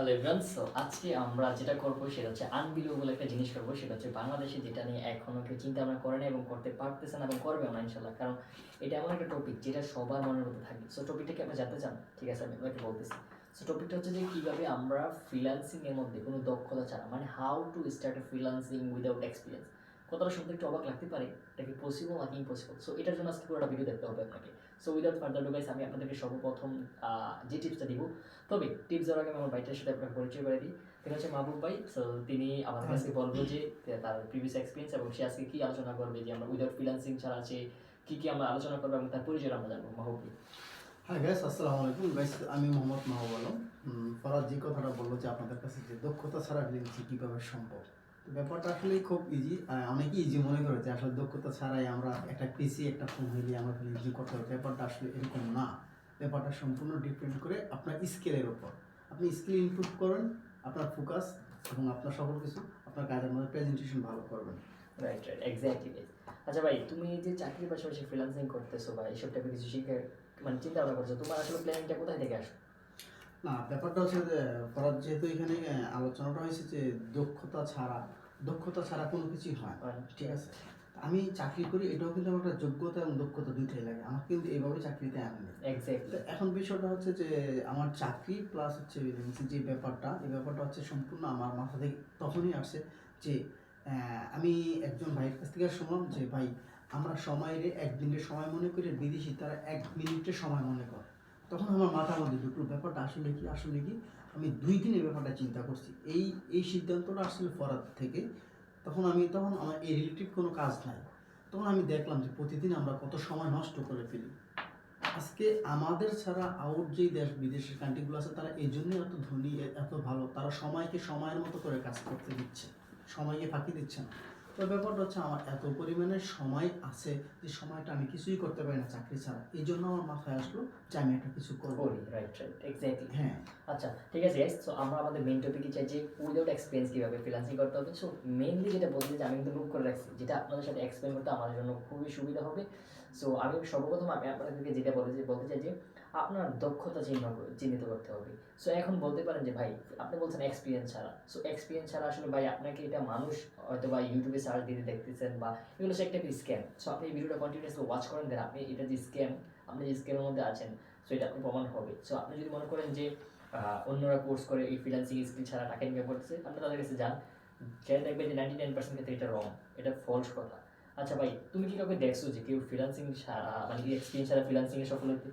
Hello everyone so আজকে আমরা যেটা করব সেটা হচ্ছে আনবিলিভেবল একটা জিনিস করব, সেটা হচ্ছে বাংলাদেশে যেটা নিয়ে এখনও কেউ চিন্তা ভাবনা করে না এবং করতে পারতেছে না এবং করবে না ইনশাল্লাহ কারণ এটা এমন একটা টপিক যেটা সবার মনের মধ্যে থাকে। সো টপিকটা কি আপনি জানতে চান? ঠিক আছে, আমি আপনাকে বলতেছি। সো টপিকটা হচ্ছে যে কীভাবে আমরা ফ্রিল্যান্সিং এর মধ্যে কোনো দক্ষতা ছাড়া মানে how to start a freelancing without experience কথাটা শুনতে একটু অবাক লাগতে পারে? এটা কি পসিবল নাকি ইম্পসিবল সো এটার জন্য আজকে পুরোটা ভিডিও দেখতে হবে আপনাকে। So without further do guys আমি আপনাদেরকে সর্বপ্রথম যে টিপসটা দিব, তবে টিপস দেওয়ার আগে আমি আমার ভাইটার সাথে আপনাকে পরিচয় করে দিই। তিনি হচ্ছে মাহবুব ভাই সো তিনি আমাদের কাছে বলব যে তার প্রিভিয়াস এক্সপিরিয়েন্স এবং সে আজকে কি আলোচনা করবে, যে আমরা উইদাউট ফ্রিল্যান্সিং ছাড়া আছে, কি কি আমরা আলোচনা করব এবং তার পরিচয় আমরা জানব। মাহবুব ভাই। হ্যাঁ গাইস আসসালামু আলাইকুম। গাইস আমি মোহাম্মদ মাহবুব আলম। ফরাদ যে কথাটা বলল যে আপনাদের কাছে যে দক্ষতা ছাড়া ফ্রিল্যান্সিং কীভাবে সম্ভব? ব্যাপারটা আসলে খুব ইজি অনেকে ইজি মনে করে যে আসলে দক্ষতা ছাড়াই আমরা একটা পিসি একটা ফোন হইলে আমরা ফ্রিল্যান্সিং করতে হবে। ব্যাপারটা আসলে এরকম না। ব্যাপারটা সম্পূর্ণ ডিপেন্ড করে আপনার স্কিলের উপর। আপনি স্কিল ইমপ্রুভ করেন আপনার ফোকাস এবং আপনার সকল কিছু আপনার কাজের মধ্যে প্রেজেন্টেশন ভালো করবেন। রাইট রাইট এক্স্যাক্টলি আচ্ছা ভাই তুমি এই যে চাকরির পাশাপাশি ফ্রিল্যান্সিং করতেছো বা এইসব টাইপের কিছু শিখে মানে চিন্তা ভাবনা করছ তোমার আসলে প্ল্যানিংটা কোথায় থেকে আসো না ব্যাপারটা হচ্ছে যে ফরাদ যেহেতু এখানে আলোচনাটা হয়েছে যে দক্ষতা ছাড়া দক্ষতা ছাড়া কোনো কিছুই হয় ঠিক আছে? আমি চাকরি করি এটাও কিন্তু আমার একটা যোগ্যতা এবং দক্ষতা দুইটাই লাগে। আমার কিন্তু এইভাবে চাকরিতে আনি এক্স্যাক্টলি এখন বিষয়টা হচ্ছে যে আমার চাকরি প্লাস হচ্ছে যে ব্যাপারটা এই ব্যাপারটা হচ্ছে সম্পূর্ণ আমার মাথা থেকে তখনই আসছে যে আমি একজন ভাইয়ের কাছ থেকে শুনলাম যে ভাই আমরা সময়ের একদিনের সময় মনে করি বিদেশি তারা এক মিনিটের সময় মনে করে। তখন আমার মাথার মধ্যে দুটো ব্যাপারটা আসলে কি আসলে কি আমি দুই দিনের ব্যাপারটা চিন্তা করছি। এই এই সিদ্ধান্তটা আসলে ফরাদ থেকে তখন আমি, তখন আমার এই রিলেটিভ কোনো কাজ নাই। তখন আমি দেখলাম যে প্রতিদিন আমরা কত সময় নষ্ট করে ফেলি। আজকে আমাদের ছাড়া আউট যে দেশ, বিদেশের কান্ট্রিগুলো আছে, তারা এই জন্যই এত ধনী এত ভালো। তারা সময়কে সময়ের মতো করে কাজ করতে দিচ্ছে। সময়কে ফাঁকি দিচ্ছে না। তো ব্যাপারটা হচ্ছে আমার এত পরিমাণে সময় আছে যে সময়টা আমি কিছুই করতে পারি না চাকরি ছাড়া। এই জন্য আমার মাথায় আসলো যে আমি একটা কিছু করব। রাইট রাইট এক্স্যাক্টলি হ্যাঁ। আচ্ছা ঠিক আছে গাইস সো আমরা আমাদের মেইন টপিকে চাই যে উইদাউট এক্সপিরিয়েন্স কীভাবে ফ্রিল্যান্সিং করতে হবে। সো মেইনলি যেটা বলতে যে আমি কিন্তু নোট করে রাখছি যেটা আপনাদের সাথে এক্সপ্লেন করতে আমার জন্য খুবই সুবিধা হবে। সো আমি সর্বপ্রথম আমি আপনাদেরকে যেটা বলতে যে বলতে চাই যে আপনার দক্ষতা চিহ্ন চিহ্নিত করতে হবে। সো এখন বলতে পারেন যে, ভাই, আপনি বলছেন এক্সপিরিয়েন্স ছাড়া। সো এক্সপিরিয়েন্স ছাড়া আসলে, ভাই, আপনাকে এটা মানুষ হয়তো বা ইউটিউবে সার্চ দিতে দেখতেছেন বা এগুলো হচ্ছে একটা স্ক্যাম সো আপনি এই ভিডিওটা কন্টিনিউসলি ওয়াচ করেন দেন আপনি এটা যে স্ক্যাম আপনি যে স্ক্যামের মধ্যে আছেন সো এটা আপনি প্রমাণ হবে। সো আপনি যদি মনে করেন যে অন্যরা কোর্স করে এই ফ্রিল্যান্সিং স্কিল ছাড়া টাকা ইনকাম করতেছে, আপনি তাদের কাছে যান। সেটা দেখবেন যে নাইনটি নাইন পার্সেন্ট ক্ষেত্রে এটা রং এটা ফলস কথা। আচ্ছা ভাই, তুমি কি কাউকে দেখছ যে কেউ ফ্রিল্যান্সিং ছাড়া মানে এক্সপিরিয়েন্স ছাড়া ফ্রিল্যান্সিং এ সফল হতে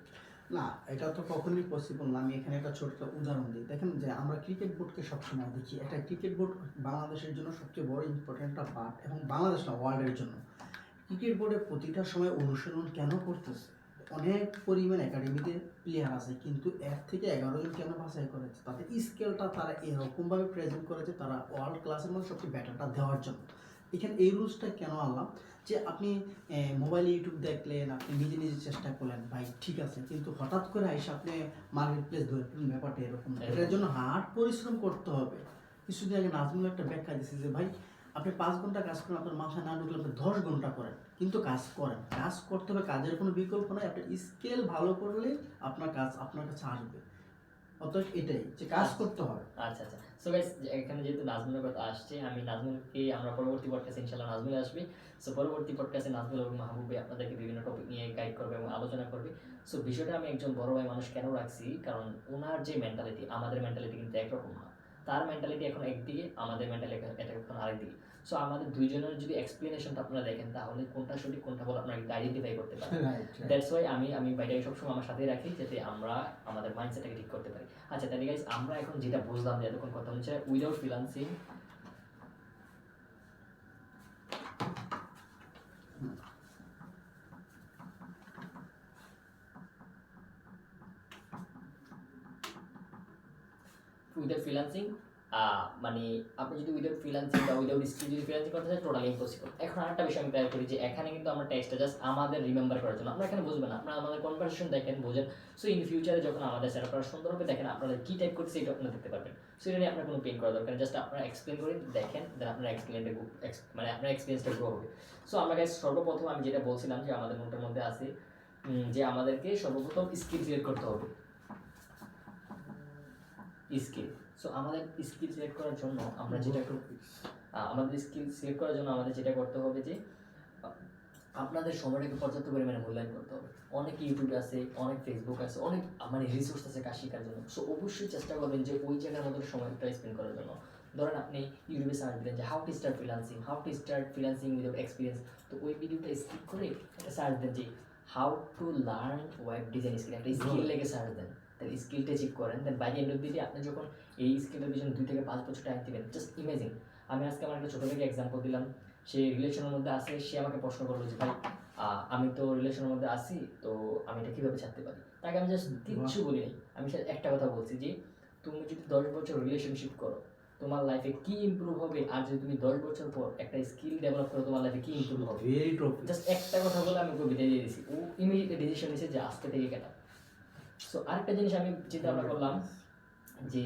না। এটা তো কখনোই পসিবল না। আমি এখানে একটা ছোট্ট উদাহরণ দিই। দেখেন যে আমরা ক্রিকেট বোর্ডকে সবসময় দেখি। একটা ক্রিকেট বোর্ড বাংলাদেশের জন্য সবচেয়ে বড় ইম্পর্টেন্ট একটা পার্ট এবং বাংলাদেশ না ওয়ার্ল্ডের জন্য। ক্রিকেট বোর্ডে প্রতিটা সময় অনুশীলন কেন করতেছে? অনেক পরিমাণ একাডেমিতে প্লেয়ার আছে, কিন্তু এক থেকে এগারো জন কেন বাছাই করেছে? তাদের স্কেলটা তারা এরকমভাবে প্রেজেন্ট করেছে, তারা ওয়ার্ল্ড ক্লাসের মধ্যে সবচেয়ে ব্যাটারটা দেওয়ার জন্য। এখানে এই রুলসটা কেন আনলাম? যে আপনি মোবাইলে ইউটিউব দেখলেন, আপনি নিজে নিজে চেষ্টা করলেন, ভাই ঠিক আছে, কিন্তু হঠাৎ করে আইসা আপনি মার্কেট প্লেস ধরে ব্যাপারটা এরকম। এটার জন্য হার্ড পরিশ্রম করতে হবে। কিছুদিন আগে নাজমুল একটা ব্যাখ্যা দিচ্ছে যে, ভাই, আপনি পাঁচ ঘণ্টা কাজ করেন, আপনার মাথায় না ঢুকলে আপনি দশ ঘণ্টা করেন, কিন্তু কাজ করেন। কাজ করতে হবে, কাজের কোনো বিকল্প নাই আপনার স্কেল ভালো করলে আপনার কাজ, আপনার কাছে আসবে। অতএব এটাই যে কাজ করতে হবে। আচ্ছা আচ্ছা। সো গাইস এখানে যেহেতু নাজমুলের কথা আসছে আমি নাজমুলকে আমরা পরবর্তী পডকাস্টে ইনশাআল্লাহ নাজমুল আসবে। সো পরবর্তী পডকাস্টে নাজমুল এবং মাহবুবে আপনাদেরকে বিভিন্ন টপিক নিয়ে গাইড করবে এবং আলোচনা করবে। সো বিষয়টা আমি একজন বড় ভাই মানুষ কেন রাখছি? কারণ ওনার যে মেন্টালিটি আমাদের মেন্টালিটি কিন্তু একরকম না। তার মেন্টালিটি এখন একদিকে আমাদের মেন্টালিটি এখন আরেকদিকে। সো আমাদের দুইজনের যদি এক্সপ্লেনেশনটা আপনারা দেখেন তাহলে কোনটা সঠিক কোনটা বলে আপনারা আইডেন্টিফাই করতে পারেন। দ্যাটস ওয়াই আমি আমি বাইটাকে সবসময় আমার সাথেই রাখি যাতে আমরা আমাদের মাইন্ডসেটটাকে ঠিক করতে পারি। আচ্ছা তাহলে গাইজ আমরা এখন যেটা বুঝলাম যে এতক্ষণ কথা হচ্ছে উইদাউট ফ্রিলান্সিং উইদাউট ফ্রিলান্সিং মানে আপনি যদি উইদাউট ফ্রিলান্সিং বা উইদাউট স্কিল যদি ফ্রিলান্সিং করতে চান টোটালি ইম্পসিবল এখন আরেকটা বিষয় আমি ক্লিয়ার করি যে এখানে কিন্তু আমরা টেক্সটটা জাস্ট আমাদের রিমেম্বার করার জন্য। আমরা এখানে বুঝবেন আপনারা আমাদের কনভারসেশন দেখেন, বোঝেন। সো ইন ফিউচারে যখন আমাদের সেট করা সুন্দরভাবে দেখেন আপনারা কি টাইপ করছে এটা আপনারা দেখতে পারবেন। সো এটা নিয়ে আপনার কোনো পেন করা দরকার জাস্ট আপনারা এক্সপ্লেন করে দেখেন দেন আপনার এক্সপ্লেনটা মানে আপনার এক্সপিরিয়েন্সটা গ্রো হবে। সো আমরা গাইজ সর্বপ্রথম আমি যেটা বলছিলাম যে আমাদের নোটের মধ্যে আছে যে আমাদেরকে সর্বপ্রথম স্কিল ক্রিয়েট করতে হবে। স্কিল সো আমাদের স্কিল সিলেক্ট করার জন্য আমরা যেটা আমাদের স্কিল সিলেক্ট করার জন্য আমাদের যেটা করতে হবে যে আপনাদের সময়টাকে পর্যাপ্ত পরিমাণে মূল্যায়ন করতে হবে। অনেক ইউটিউব আছে অনেক ফেসবুক আছে অনেক মানে রিসোর্স আছে কাজ শেখার জন্য। সো অবশ্যই চেষ্টা করবেন যে ওই জায়গার মধ্যে সময়টা স্পেন্ড করার জন্য। ধরেন আপনি ইউটিউবে সার্চ দিলেন যে how to start freelancing how to start freelancing without experience তো ওই ভিডিওটা স্কিপ করে সার্চ দেন যে how to learn web design skill একটা স্কিল লেগে সার্চ দেন। তাহলে স্কিলটা চেক করেন। Then by end of the আপনি যখন এই স্কিলটার পিছনে দুই থেকে পাঁচ বছর টাইম দিবেন। জাস্ট ইমেজিং আমি আজকে আমার একটা ছোটো থেকে এক্সাম্পল দিলাম। সে রিলেশনের মধ্যে আছে সে আমাকে প্রশ্ন করল যে ভাই আমি তো রিলেশনের মধ্যে আছি তো আমি এটা কীভাবে ছাড়তে পারি? তাকে আমি জাস্ট কিচ্ছু বলি নাই। আমি একটা কথা বলছি যে তুমি যদি দশ বছর রিলেশনশিপ করো তোমার লাইফে কি ইমপ্রুভ হবে? আর যদি তুমি দশ বছর পর একটা স্কিল ডেভেলপ করো তোমার লাইফে কি ইমপ্রুভ হবে? ভেরি জাস্ট একটা কথা বলে আমি কবিতা দিয়ে দিয়েছি ও ইমিডিয়েটলি ডিসিশন নিয়েছে যে আজকে থেকে কেটা সো আরেকটা জিনিস আমি চিন্তা ভাবনা করলাম যে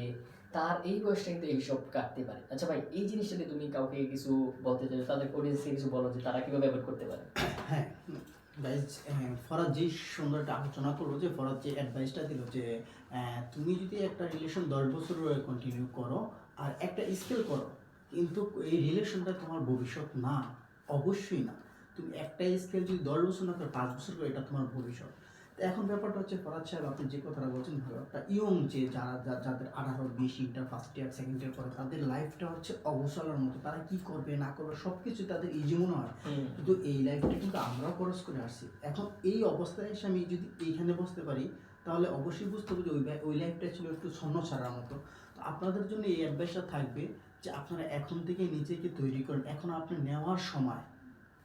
তার এই বয়সটা কিন্তু এইসব কাটতে পারে। আচ্ছা ভাই, এই জিনিসটা দিয়ে তুমি কাউকে কিছু বলতে চাই তাদের অডিয়েন্সকে কিছু বলো যে তারা কীভাবে অ্যাভয়েড করতে পারে। হ্যাঁ গাইজ ফরাদ যে সুন্দর একটা আলোচনা করল যে, ফরাদ যে অ্যাডভাইসটা দিল যে তুমি যদি একটা রিলেশন দশ বছর কন্টিনিউ করো আর একটা স্কিল করো, কিন্তু এই রিলেশনটা তোমার ভবিষ্যৎ না, অবশ্যই না। তুমি একটা স্কিল যদি দশ বছর না করো, পাঁচ বছর করো এটা তোমার ভবিষ্যৎ। এখন ব্যাপারটা হচ্ছে ফরাদ সাহেব আপনি যে কথাটা বলছেন ভালো একটা ইয়ং যে যারা যাদের আঠারো বিশ inter first year second year করে তাদের লাইফটা হচ্ছে অবসরের মতো। তারা কি করবে না করবে সব কিছু তাদের ইজি মনে হয়। কিন্তু এই লাইফটা কিন্তু আমরাও খরচ করে আসছি। এখন এই অবস্থায় এসে আমি যদি এইখানে বসতে পারি তাহলে অবশ্যই বুঝতে হবে যে ওই ওই লাইফটা ছিল একটু ছন্ন ছাড়ার মতো। তো আপনাদের জন্য এই অভ্যাসটা থাকবে যে আপনারা এখন থেকে নিজেকে তৈরি করেন। এখন আপনি নেওয়ার সময়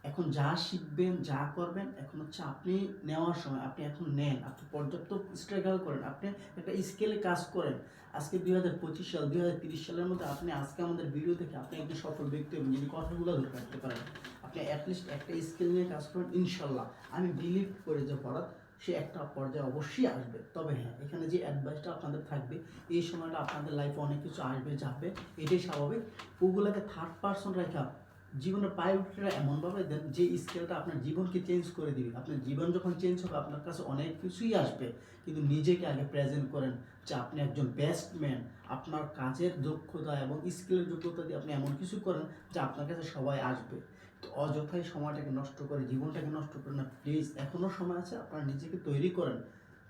এখন যা শিখবেন, যা করবেন, এখন হচ্ছে আপনি নেওয়ার সময়, আপনি এখন নেন, আপনি পর্যাপ্ত স্ট্রাগল করেন, আপনি একটা স্কেলে কাজ করেন। আজকে দুই হাজার পঁচিশ সাল, দুই হাজার তিরিশ সালের মধ্যে আপনি আজকে আমাদের ভিডিও দেখে আপনি একজন সফল ব্যক্তি হবেন, যিনি কথাগুলো ধরে রাখতে পারেন। আপনি অ্যাটলিস্ট একটা স্কেল নিয়ে কাজ করেন ইনশাল্লাহ আমি বিলিভ করে যে ফরাত সে একটা পর্যায়ে অবশ্যই আসবে। তবে হ্যাঁ এখানে যে অ্যাডভাইসটা আপনাদের থাকবে, এই সময়টা আপনাদের লাইফে অনেক কিছু আসবে, যাবে, এটাই স্বাভাবিক। ওগুলোকে থার্ড পার্সন রেখা জীবনের প্রায়োরিটিটা এমনভাবে দেন যে স্কেলটা আপনার জীবনকে চেঞ্জ করে দিবে। আপনার জীবন যখন চেঞ্জ হবে, আপনার কাছে অনেক কিছুই আসবে। কিন্তু নিজেকে আগে প্রেজেন্ট করেন যে আপনি একজন বেস্ট ম্যান আপনার কাজের দক্ষতা এবং স্কিলের যোগ্যতা দিয়ে আপনি এমন কিছু করেন যে আপনার কাছে সবাই আসবে। তো অযথাই সময়টাকে নষ্ট করে, জীবনটাকে নষ্ট করে না প্লিজ এখনও সময় আছে, আপনারা নিজেকে তৈরি করেন।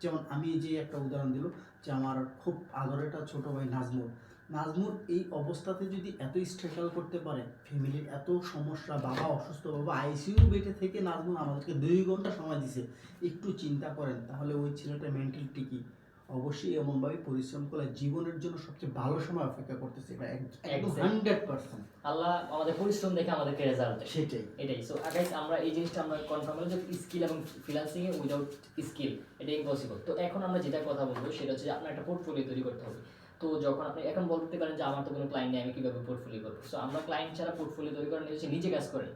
যেমন আমি যে একটা উদাহরণ দিল যে আমার খুব আদরের একটা ছোটো ভাই নাজমুল। নাজমুল এই অবস্থাতে যদি এত স্ট্রাগল করতে পারে ফ্যামিলির এত সমস্যা বাবা অসুস্থ বাবা আইসিইউ বেডে থেকে নাজমুল আমাদেরকে দুই ঘণ্টা সময় দিছে। একটু চিন্তা করেন তাহলে ওই ছেলেটার মেন্টালিটি কি? অবশ্যই এমনভাবে পরিশ্রম করলে জীবনের জন্য সবচেয়ে ভালো সময় অপেক্ষা করতেছে এটা একদম হান্ড্রেড পার্সেন্ট আল্লাহ আমাদের পরিশ্রম দেখে আমাদেরকে রেজাল্ট সেটাই। এটাই। সো গাইস আমরা এই জিনিসটা আমরা কনফার্ম হলো যে স্কিল এবং ফ্রিল্যান্সিং এ উইদাউট স্কিল এটা ইম্পসিবল তো এখন আমরা যেটা কথা বলব সেটা হচ্ছে যে আপনার একটা পোর্টফোলিও তৈরি করতে হবে। তো যখন আপনি এখন বলতে পারেন যে আমার তো কোনো ক্লায়েন্ট নেই আমি কীভাবে পোর্টফোলিও করব? সো আমরা ক্লায়েন্ট ছাড়া পোর্টফোলিও তৈরি করেন হচ্ছে নিজে কাজ করেন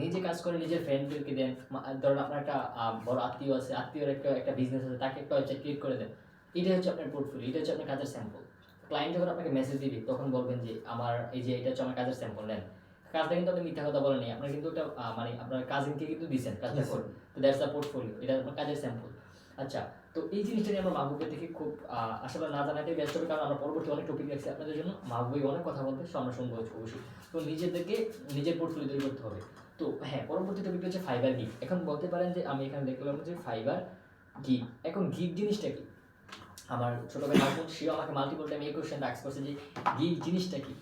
নিজে কাজ করে নিজের ফ্রেন্ডদেরকে দেন। ধরুন আপনার একটা বড় আত্মীয় আছে আত্মীয়র একটা একটা বিজনেস আছে তাকে একটা ওয়েবসাইট ক্রিয়েট করে দেন। এটা হচ্ছে আপনার পোর্টফোলিও এটা হচ্ছে আপনার কাজের স্যাম্পল ক্লায়েন্ট যখন আপনাকে মেসেজ দিবে তখন বলবেন যে আমার এই যে এটা হচ্ছে আমার কাজের স্যাম্পল নেন। কাজটা কিন্তু আপনি মিথ্যা কথা বলেনি আপনার কিন্তু একটা মানে আপনার কাজিনকে কিন্তু দিচ্ছেন কাজটা করুন তো দ্যাটস দ্য পোর্টফোলিও এটা আপনার কাজের স্যাম্পল আচ্ছা তো এই জিনিসটা নিয়ে আমরা মাহবুবের থেকে খুব আসলে না জানাতে ব্যস্ত হবে, কারণ আমরা পরবর্তী অনেক টপিক রাখছি আপনাদের জন্য। মাহবুবই অনেক কথা বলতে আমরা শুনব অবশ্যই। তো নিজেদেরকে, নিজের পোর্টফোলিও তৈরি করতে হবে। তো হ্যাঁ পরবর্তী টপিক হচ্ছে ফাইবার গিগ এখন বলতে পারেন যে, আমি এখানে দেখলাম যে ফাইবার গিগ এখন গিগ জিনিসটা কি? আমার ছোট ভাই মাহমুদ, সেও আমাকে মাল্টিপল টাইম এই কোশ্চেনটা আক্স করছে যে গিগ জিনিসটা কি?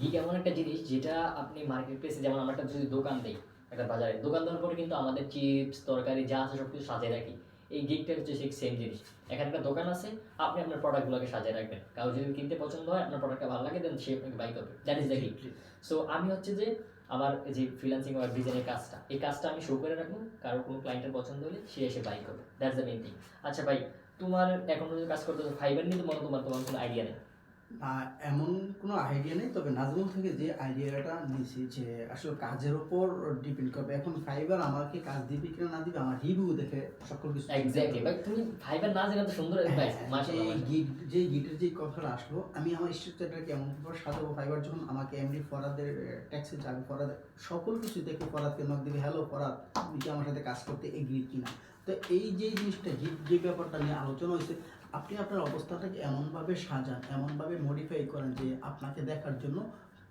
গিগ এমন একটা জিনিস যেটা আপনি মার্কেট প্লেসে যেমন আমরা একটা যদি দোকান দিই, একটা বাজারে, দোকান দেওয়ার পরে কিন্তু আমাদের চিপস তরকারি যা আছে সব কিছু সাজিয়ে রাখি। এই গিকটা হচ্ছে সেই সেম জিনিস। এখানকার দোকান আছে আপনি আপনার প্রোডাক্টগুলোকে সাজিয়ে রাখবেন। কারও যদি কিনতে পছন্দ হয় আপনার প্রোডাক্টটা ভালো লাগে দেন সে আপনাকে বাই করবে। That is the geek so আমি হচ্ছে যে আমার যে ফ্রিলান্সিং ওয়েব ডিজাইনের কাজটা এই কাজটা আমি শো করে রাখব। কারও কোনো ক্লায়েন্টের পছন্দ হলে সে এসে বাই করবে। দ্যাটস দ্য মেন থিং আচ্ছা ভাই তোমার এখন যদি কাজ করতে ফাইবার নিয়ে তোমার তোমার তোমার কোনো আইডিয়া নেই। এমন কোনো আইডিয়া নেই তবে নাজমুল থেকে যে আইডিয়াটা নিয়েছি যে আসলে কাজের উপর ডিপেন্ড করবে। এখন ফাইবার আমাকে কাজ দিবে কিনা না দিবে আমার রিভিউ দেখে সকল কিছু এক্স্যাক্টলি ভাই তুমি ফাইবার না জেনে তো সুন্দর অ্যাডভাইস মাশাআল্লাহ গিট যে গিটের যে কথাটা আসলো আমি আমার স্ট্রাকচারটা কেমন করে সাজাবো ফাইবার যখন আমাকে এমনি ফরাদের ট্যাক্সি যাবে ফরাদ সকল কিছু দেখে ফরাদকে নক দিবে হ্যালো ফরাদ তুমি কি আমার সাথে কাজ করতে এগ্রি কিনা? তো এই যে জিনিসটা গিট যে ব্যাপারটা নিয়ে আলোচনা হয়েছে আপনি আপনার অবস্থাটাকে এমনভাবে সাজান এমনভাবে মডিফাই করেন যে আপনাকে দেখার জন্য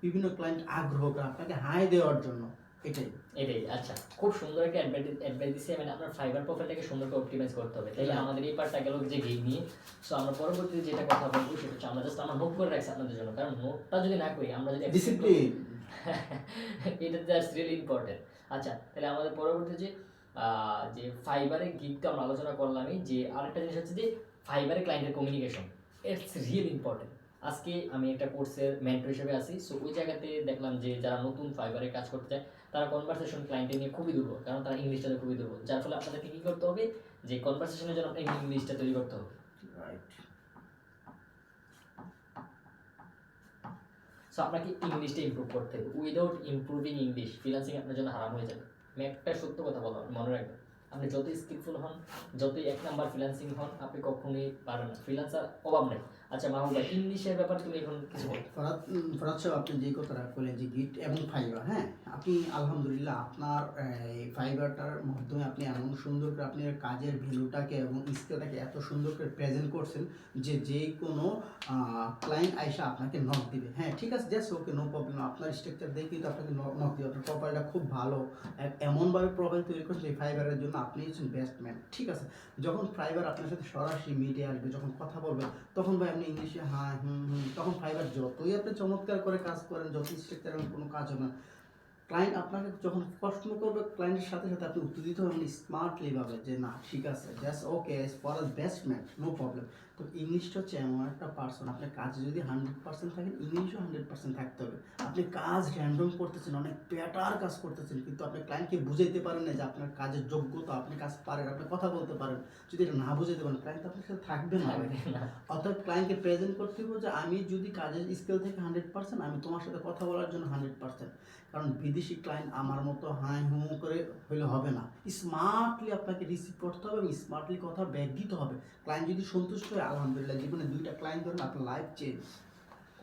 বিভিন্ন ক্লায়েন্ট আগ্রহ করে আপনাকে হাই দেওয়ার জন্য। এটাই। এটাই আচ্ছা। খুব সুন্দর একটা অ্যাডভাইস দিচ্ছে মানে আপনার ফাইবার প্রোফাইলটাকে সুন্দর করে অপটিমাইজ করতে হবে। তাইলে আমাদের এই পার্টটা গেল যে গিগ নিয়ে। সো আমরা পরবর্তীতে যেটা কথা বলব সেটা হচ্ছে আমরা জাস্ট আমরা নোট করে রাখছি আপনাদের জন্য। কারণ নোটটা যদি না করি আমরা যদি ডিসিপ্লিন এটা দ্যাটস রিয়েলি ইম্পর্টেন্ট আচ্ছা তাহলে আমাদের পরবর্তী যে যে ফাইবারে গিগটা আমরা আলোচনা করলামই যে আরেকটা জিনিস হচ্ছে যে ফাইবারে ক্লায়েন্টের কমিউনিকেশন ইটস রিয়েল ইম্পর্টেন্ট আজকে আমি একটা কোর্সের মেন্টর হিসেবে আছি সো ওই জায়গাতে দেখলাম যে যারা নতুন ফাইবারে কাজ করতে চায় তারা কনভারসেশন ক্লায়েন্টের নিয়ে খুবই দুর্বল কারণ তারা ইংলিশটাতে খুবই দুর্বল যার ফলে আপনাদেরকে কী করতে হবে? যে কনভারসেশনের জন্য আপনাকে ইংলিশটা তৈরি করতে হবে। রাইট সো আপনাকে ইংলিশটা ইমপ্রুভ করতে হবে। উইদাউট ইমপ্রুভিং ইংলিশ ফ্রিল্যান্সিং আপনার জন্য হারাম হয়ে যাবে। আমি একটা সত্য কথা বললাম মনে রাখবেন। আপনি যতই স্কিলফুল হন, যতই এক নাম্বার ফ্রিল্যান্সিং হন, আপনি কখনোই পারবেন না। ফ্রিল্যান্সার অভাব নেই। আচ্ছা ভাই ইংলিশের ব্যাপারে তুমি এখন কিছু বলো। ফরাদ সাহেব, আপনি যে কথাটা যে গিট এবং ফাইবার হ্যাঁ? আপনি, আলহামদুলিল্লাহ, আপনার, এই ফাইবারটার মাধ্যমে আপনি এমন সুন্দর করে আপনি কাজের ভ্যালুটাকে এবং স্কিলটাকে এত সুন্দর করে প্রেজেন্ট করছেন যে যে কোনো ক্লায়েন্ট আইসা আপনাকে নক দিবে। হ্যাঁ ঠিক আছে জাস্ট ওকে নো প্রবলেম আপনার স্ট্রাকচার দেখে কিন্তু আপনাকে নক দিবে। আপনার প্রোফাইলটা খুব ভালো। এমনভাবে প্রোফাইল তৈরি করছেন এই ফাইবারের জন্য আপনি হচ্ছেন বেস্ট ম্যান ঠিক আছে? যখন ফাইবার আপনার সাথে সরাসরি মিডিয়া আসবে, যখন কথা বলবে, তখন ভাই আপনি ইংলিশে হ্যাঁ হুম হুম, তখন ফাইবার যতই আপনি চমৎকার করে কাজ করেন, যতই স্ট্রাকচার কোনো কাজ হবে না ক্লায়েন্ট আপনাকে যখন প্রশ্ন করবে ক্লায়েন্টের সাথে সাথে আপনি উত্তর দিতে হবে স্মার্টলি ভাবে যে না ঠিক আছে just okay for a best man no problem তো ইংলিশটা হচ্ছে এমন একটা পার্সন আপনার কাজে যদি হান্ড্রেড পার্সেন্ট থাকেন ইংলিশও হান্ড্রেড পার্সেন্ট থাকতে হবে। আপনি কাজ র্যান্ডম করতেছেন অনেক বেটার কাজ করতেছেন কিন্তু আপনি ক্লায়েন্টকে বুঝাইতে পারেন না যে আপনার কাজের যোগ্যতা আপনি কাজ পারেন আপনি কথা বলতে পারেন। যদি এটা না বুঝাইতে পারেন ক্লায়েন্ট আপনার সাথে থাকবে না না। অর্থাৎ ক্লায়েন্টকে প্রেজেন্ট করতে হবে যে আমি যদি কাজের স্কেল থেকে হান্ড্রেড পার্সেন্ট আমি তোমার সাথে কথা বলার জন্য হান্ড্রেড পার্সেন্ট কারণ বিদেশি ক্লায়েন্ট আমার মতো হাই হু করে হইলে হবে না। স্মার্টলি আপনাকে রিসিভ করতে হবে এবং স্মার্টলি কথা ব্যাগ দিতে হবে। ক্লায়েন্ট যদি সন্তুষ্ট হয়, আলহামদুলিল্লাহ, জীবনে দুইটা ক্লায়েন্ট ধরুন, আপনার লাইফ চেঞ্জ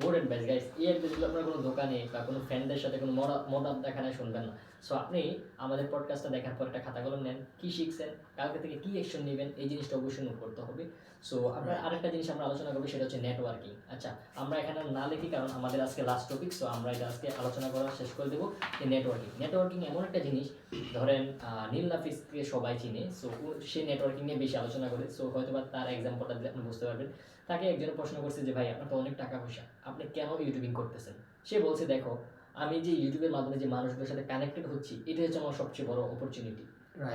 করেন ব্যাস গাইস এই যদি আপনার কোনো দোকানে বা কোনো ফ্রেন্ডের সাথে কোনো মডাপ দেখানে শুনবেন না। সো আপনি আমাদের পডকাস্টটা দেখার পর একটা খাতা কলম নেন কী শিখছেন কালকে থেকে কী অ্যাকশন নেবেন এই জিনিসটা অবশ্যই নোট করতে হবে। সো আমরা আরেকটা জিনিস আমরা আলোচনা করব সেটা হচ্ছে নেটওয়ার্কিং আচ্ছা আমরা এখানে না লিখি কারণ আমাদের আজকে লাস্ট টপিক সো আমরা এটা আজকে আলোচনা করা শেষ করে দেবো যে নেটওয়ার্কিং নেটওয়ার্কিং এমন একটা জিনিস ধরেন নীল নাফিসকে সবাই চিনে সো সে নেটওয়ার্কিং নিয়ে বেশি আলোচনা করে সো হয়তো বা তার এক্সাম্পলটা দিলে আপনি বুঝতে পারবেন। তাকে একজন প্রশ্ন করছে যে ভাই আপনার তো অনেক টাকা পয়সা আপনি কেন ইউটিউবিং করতেছেন? সে বলছে দেখো আমি যে ইউটিউবের মাধ্যমে যে মানুষগুলোর সাথে কানেক্টেড হচ্ছি এটা হচ্ছে আমার সবচেয়ে বড় অপরচুনিটি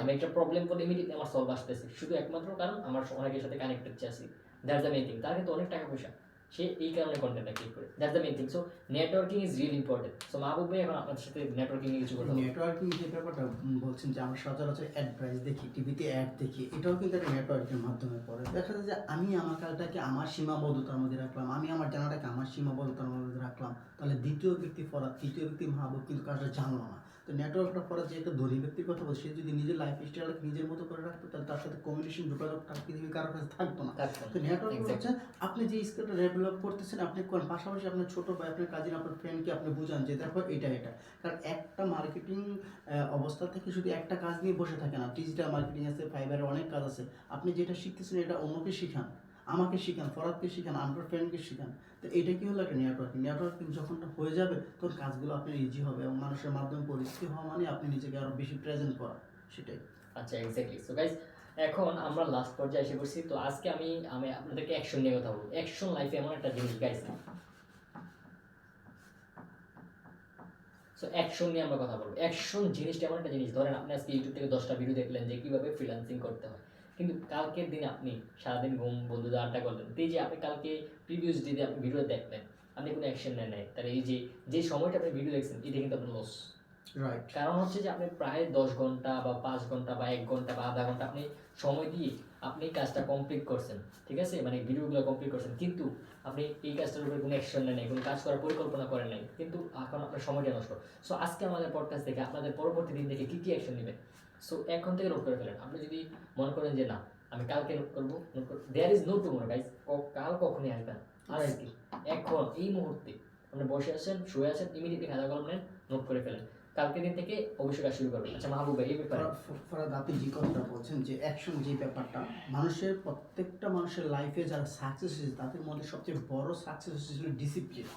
আমি একটা প্রবলেম করে ইমিডিয়েটলি আমার সলভ আসতেছে শুধু একমাত্র কারণ আমার অনেকের সাথে কানেক্টেড আছি। দ্যাটস দ্য মেইন থিং তার কিন্তু অনেক টাকা পয়সা। সে এই কারণে কন্টেন্টটা ক্লিক করে। That's the main thing so networking is real important so Mahbub ভাই এখন আপনাদের সাথে নেটওয়ার্কিং নিয়ে কিছু কথা নেটওয়ার্কিং যে ব্যাপারটা বলছেন যে, আমরা সচরাচর অ্যাডভাইস দেখি টিভিতে অ্যাড দেখি, এটাও কিন্তু একটা নেটওয়ার্কের মাধ্যমে পড়ে। দেখা যায় যে, আমি আমার কাজটাকে আমার সীমাবদ্ধতার মধ্যে রাখলাম, আমি আমার জানাটাকে আমার সীমাবদ্ধতার মধ্যে রাখলাম, তাহলে দ্বিতীয় ব্যক্তি ফরাত তৃতীয় ব্যক্তি মাহবুব কিন্তু কাজটা জানলো না। তো নেটওয়ার্কটা যে একটা ধনী ব্যক্তির কথা বলছে সে যদি নিজের লাইফ স্টাইলকে নিজের মতো করে রাখতো তাহলে তার সাথে কমিউনিকেশন যোগাযোগটা পৃথিবীর কারোর কাছে থাকতো না। তো নেটওয়ার্ক হচ্ছে আপনি যে স্কিলটা ডেভেলপ করতেছেন আপনি করেন পাশাপাশি আপনার ছোট ভাই আপনার কাজিন আপনার ফ্রেন্ডকে আপনি বুঝান যে দেখো এটা এটা। কারণ একটা মার্কেটিং অবস্থা থেকে শুধু একটা কাজ নিয়ে বসে থাকে না। ডিজিটাল মার্কেটিং আছে ফাইবারের অনেক কাজ আছে। আপনি যেটা শিখতেছেন এটা অন্যকে শিখান। আমাকে শিখান, ফরাদকে শিখান আপনার ফ্রেন্ডকে শিখান, তো এটা কি হলো একটা নেটওয়ার্কিং নেটওয়ার্কিং যখন হয়ে যাবে তখন কাজগুলো আপনার ইজি হবে এবং মানুষের মাধ্যমে পরিচিতি হওয়া মানে আপনি নিজেকে আরও বেশি প্রেজেন্ট করা, সেটাই। আচ্ছা এক্স্যাক্টলি সো গাইজ এখন আমরা লাস্ট পর্যায়ে এসে পড়ছি। তো আজকে আমি আমি আপনাদেরকে অ্যাকশন নিয়ে কথা বলব। অ্যাকশন লাইফে এমন একটা জিনিস গাইজ সো অ্যাকশন নিয়ে আমরা কথা বলব। অ্যাকশন জিনিসটা এমন একটা জিনিস, ধরেন আপনি আজকে ইউটিউব থেকে দশটা ভিডিও দেখলেন যে কীভাবে ফ্রিল্যান্সিং করতে হয়। কিন্তু কালকের দিন আপনি সারাদিন ঘুম বন্ধু আড্ডা করলেন। তো এই যে আপনি কালকে প্রিভিয়াস ডেতে আপনি ভিডিও দেখলেন আপনি কোনো অ্যাকশন নেন নাই। তাহলে এই যে যে সময়টা আপনি ভিডিও দেখছেন এটা কিন্তু আপনার লস কারণ হচ্ছে যে আপনি প্রায় দশ ঘণ্টা বা পাঁচ ঘণ্টা বা এক ঘণ্টা বা আধা ঘণ্টা আপনি সময় দিয়ে আপনি কাজটা কমপ্লিট করছেন, ঠিক আছে? মানে ভিডিওগুলো কমপ্লিট করছেন। কিন্তু আপনি এই কাজটার উপরে কোনো অ্যাকশন নেন নাই, কোনো কাজ করার পরিকল্পনা করেন নাই। কিন্তু এখন আপনার সময়টা নষ্ট। সো আজকে আমাদের পডকাস্ট থেকে আপনাদের পরবর্তী দিন থেকে কী কী অ্যাকশন নেবেন? সো এখন থেকে নোট করে ফেলেন। আপনি যদি মনে করেন যে, না, আমি কালকে নোট করব নোট করব there is no tomorrow guys কাল কখনই আসবে না। আজকে এখন, এই মুহূর্তে আপনি বসে আছেন, শুয়ে আছেন ইমিডিয়েটলি খাতা কলম নেন নোট করে ফেলেন। কালকে দিন থেকে অবশ্যই কাজ শুরু করবেন আচ্ছা মাহবুব ভাই এই ব্যাপারে। ফরাদ আপনি যে কথাটা বলছেন যে অ্যাকশন যে ব্যাপারটা মানুষের প্রত্যেকটা মানুষের লাইফে যারা সাকসেস হয়েছে তাদের মধ্যে সবচেয়ে বড় সাকসেস হয়েছিল ডিসিপ্লিন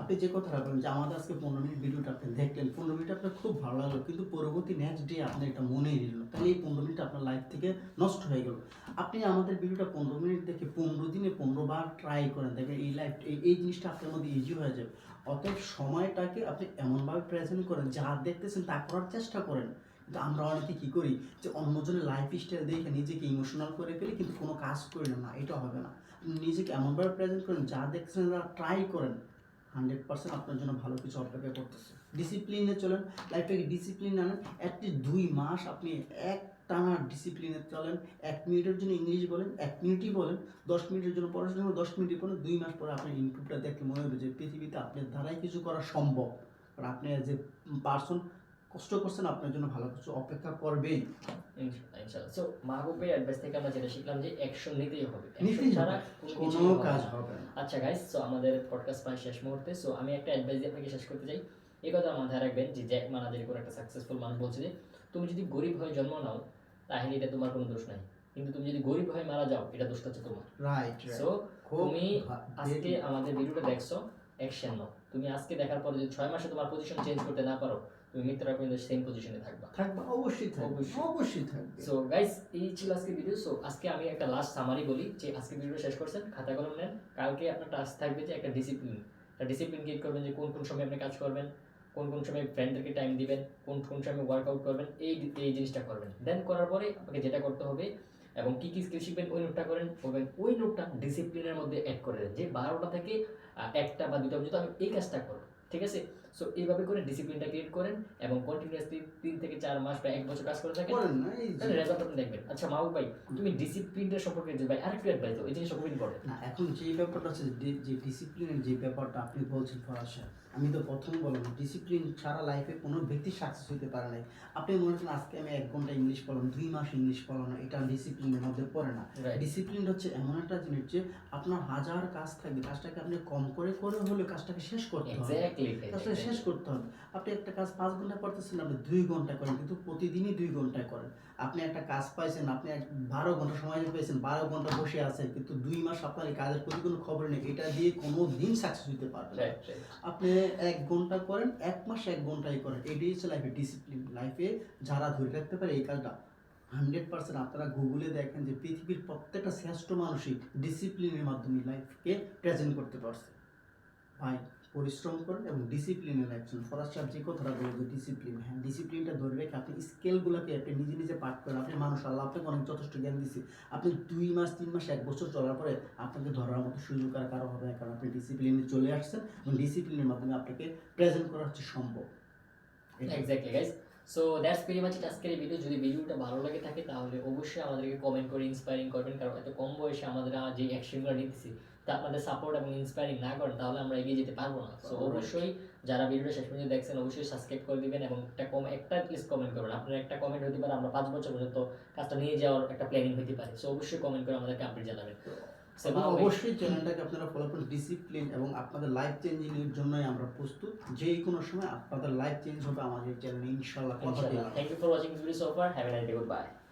আপনি যে কথাটা বলেন যে আমাদের আজকে পনেরো মিনিট ভিডিওটা আপনি দেখলেন পনেরো মিনিট আপনার খুব ভালো লাগল কিন্তু পরবর্তী নেক্সট ডে আপনি এটা মনেই রইল তাহলে এই পনেরো মিনিট আপনার লাইফ থেকে নষ্ট হয়ে গেল। আপনি আমাদের ভিডিওটা পনেরো মিনিট দেখে পনেরো দিনে পনেরো বার ট্রাই করেন। দেখবেন এই লাইফ এই এই জিনিসটা আপনার মধ্যে ইজি হয়ে যাবে। অতএব সময়টাকে আপনি এমনভাবে প্রেজেন্ট করেন যা দেখতেছেন তা করার চেষ্টা করেন। কিন্তু আমরা অনেকে কি করি যে অন্যজনের লাইফ স্টাইল দেখে নিজেকে ইমোশনাল করে ফেলি, কিন্তু কোনো কাজ করি না এটা হবে না। নিজেকে এমনভাবে প্রেজেন্ট করেন, যা দেখছেন ট্রাই করেন। হান্ড্রেড পার্সেন্ট আপনার জন্য ভালো কিছু অপেক্ষা করতেছে। ডিসিপ্লিনে চলেন লাইফটাকে ডিসিপ্লিন আনেন। অ্যাটলিস্ট দুই মাস আপনি এক টানা ডিসিপ্লিনে চলেন। এক মিনিটের জন্য ইংলিশ বলেন, এক মিনিটই বলেন, দশ মিনিটের জন্য পড়াশোনা দশ মিনিটই বলেন দুই মাস পরে আপনার ইনপুটটা দেখলে মনে হবে যে পৃথিবীতে আপনার দ্বারাই কিছু করা সম্ভব। আর আপনি যে পার্সন কষ্ট করছেন আপনার জন্য ভালো কিছু অপেক্ষা করবেই। সো মাহবুব ভাই অ্যাডভাইস থেকে আমরা যেটা শিখলাম যে অ্যাকশন নিতেই হবে। ছাড়া কোনো কোনো কাজ হবে আচ্ছা গাইস সো আমাদের পডকাস্ট প্রায় শেষ মুহূর্তে। সো আমি একটা অ্যাডভাইস দিয়ে আপনাকে শেষ করতে চাই। এই কথা মাথায় রাখবেন যে জ্যাক মানাজারি করে একটা সাকসেসফুল মানুষ বলছে যে তুমি যদি গরিব হয়ে জন্ম নাও তাহলে এটা তোমার কোনো দোষ নাই। কিন্তু তুমি যদি গরিব হয়ে মারা যাও এটা দোষটা হচ্ছে তোমার। রাইট সো তুমি আজকে আমাদের ভিডিওটা দেখছ অ্যাকশন নাও। তুমি আজকে দেখার পরে যদি ছয় মাসে তোমার পজিশন চেঞ্জ করতে না পারো তুমি আগ পর্যন্ত সেম পজিশনে থাকবা। থাকবে অবশ্যই থাকবে অবশ্যই। অবশ্যই থাকবে। সো গাইস এই ছিল আজকে ভিডিও সো আজকে আমি একটা লাস্ট সামারি বলি যে আজকে ভিডিও শেষ করছেন। খাতা কলম নেন। কালকে আপনার টাস্ক থাকবে যে একটা ডিসিপ্লিন একটা ডিসিপ্লিন ক্রিয়েট করবেন যে কোন কোন সময় আপনি কাজ করবেন কোন কোন সময় ফ্রেন্ডদেরকে টাইম দিবেন কোন কোন সময় ওয়ার্কআউট করবেন এই এই জিনিসটা করবেন। দেন করার পরে আপনাকে যেটা করতে হবে এবং কি কি স্কিল শিখবেন ওই নোটটা করেন এবং ওই নোটটা ডিসিপ্লিনের মধ্যে অ্যাড করে দেন। যে বারোটা থেকে একটা বা দুটা পর্যন্ত আমি এই কাজটা করব ঠিক আছে? সো এইভাবে করে ডিসিপ্লিনটা ক্রিয়েট করেন এবং কন্টিনিউয়াসলি তিন থেকে চার মাস বা এক বছর কাজ করে থাকেন। তাহলে রেজাল্ট আপনি দেখবেন। আচ্ছা মাহবুব ভাই তুমি ডিসিপ্লিনটা সম্পর্কে যে ভাই আরেকটু অ্যাডভাইস দাও এই জিনিসটা খুব ইম্পর্টেন্ট না এখন যে ব্যাপারটা আছে যে- যে ডিসিপ্লিনের যে ব্যাপারটা আপনি বলছেন ফরাসা আমি তো প্রথম বললাম ডিসিপ্লিন ছাড়া লাইফে কোনো ব্যক্তি সাকসেস হতে পারে নাই। আপনি মনে করেন আজকে আমি এক ঘণ্টা ইংলিশ পড়লাম দুই মাস ইংলিশ পড়লাম না এটা ডিসিপ্লিনের মধ্যে পড়ে না। ডিসিপ্লিন হচ্ছে এমন একটা জিনিস যে আপনার হাজার কাজ থাকবে কাজটাকে আপনি কম করে করে হলে কাজটাকে শেষ করতে হবে। এক্স্যাক্টলি কাজটা শেষ করতে হবে। আপনি একটা কাজ পাঁচ ঘণ্টা করতেছেন আপনি দুই ঘণ্টা করেন কিন্তু প্রতিদিনই দুই ঘন্টায় করেন। আপনি একটা কাজ পাইছেন আপনি বারো ঘণ্টা সময় পেয়েছেন বারো ঘণ্টা বসে আছেন কিন্তু দুই মাস আপনার এই কাজের প্রতি কোনো খবর নেই এটা দিয়ে কোনো দিন সাকসেস হতে পারবে না। রাইট রাইট আপনি এক ঘণ্টা করেন এক মাস এক ঘন্টাই করেন এটাই হচ্ছে লাইফে ডিসিপ্লিন লাইফে যারা ধরে রাখতে পারে এই কাজটা হান্ড্রেড পার্সেন্ট আপনারা গুগলে দেখেন যে পৃথিবীর প্রত্যেকটা শ্রেষ্ঠ মানুষই ডিসিপ্লিনের মাধ্যমে লাইফকে প্রেজেন্ট করতে পারছে ভাই পরিশ্রম করেন এবং ডিসিপ্লিনে রাখছেন ফরাজ সাহেব যে কথাটা বলব ডিসিপ্লিন হ্যাঁ ডিসিপ্লিনটা ধরে রেখে আপনি স্কেলগুলোকে আপনি নিজে নিজে পাঠ করেন। আপনি মানুষ, আল্লাহ আপনাকে অনেক যথেষ্ট জ্ঞান দিচ্ছে আপনি দুই মাস, তিন মাস, এক বছর চলার পরে আপনাকে ধরার মতো সুযোগ আর কারও হবে না, কারণ আপনি ডিসিপ্লিনে চলে আসছেন এবং ডিসিপ্লিনের মাধ্যমে আপনাকে প্রেজেন্ট করা হচ্ছে সম্ভব। Exactly guys so that's very much আজকের এই ভিডিও যদি ভিডিওটা ভালো লাগে থাকে, তাহলে অবশ্যই আমাদেরকে কমেন্ট করে ইন্সপায়ারিং করবেন, কারণ এত কম বয়সে আমাদের যে অ্যাকশনগুলো নিতেছি। তা আপনাদের সাপোর্ট এবং ইন্সপায়ারিং না করেন তাহলে আমরা এগিয়ে যেতে পারব না সো অবশ্যই যারা ভিডিওটা শেষ পর্যন্ত দেখছেন অবশ্যই সাবস্ক্রাইব করে দিবেন এবং একটা কম একটা প্লিজ কমেন্ট করবেন আপনার একটা কমেন্ট হতে পারে আমরা পাঁচ বছর পর্যন্ত কাজটা নিয়ে যাওয়ার একটা প্ল্যানিং হতে পারে সো অবশ্যই কমেন্ট করে আমাদেরকে আপডেট জানাবেন অবশ্যই চ্যানেলটাকে আপনারা ফলো করুন ডিসিপ্লিন এবং আপনাদের লাইফ চেঞ্জিং এর জন্যই আমরা প্রস্তুত যে কোনো সময় আপনাদের লাইফ চেঞ্জ হবে আমাদের চ্যানেলে Inshallah. দিলাম Thank you for watching this video so far. Have a nice day. Goodbye.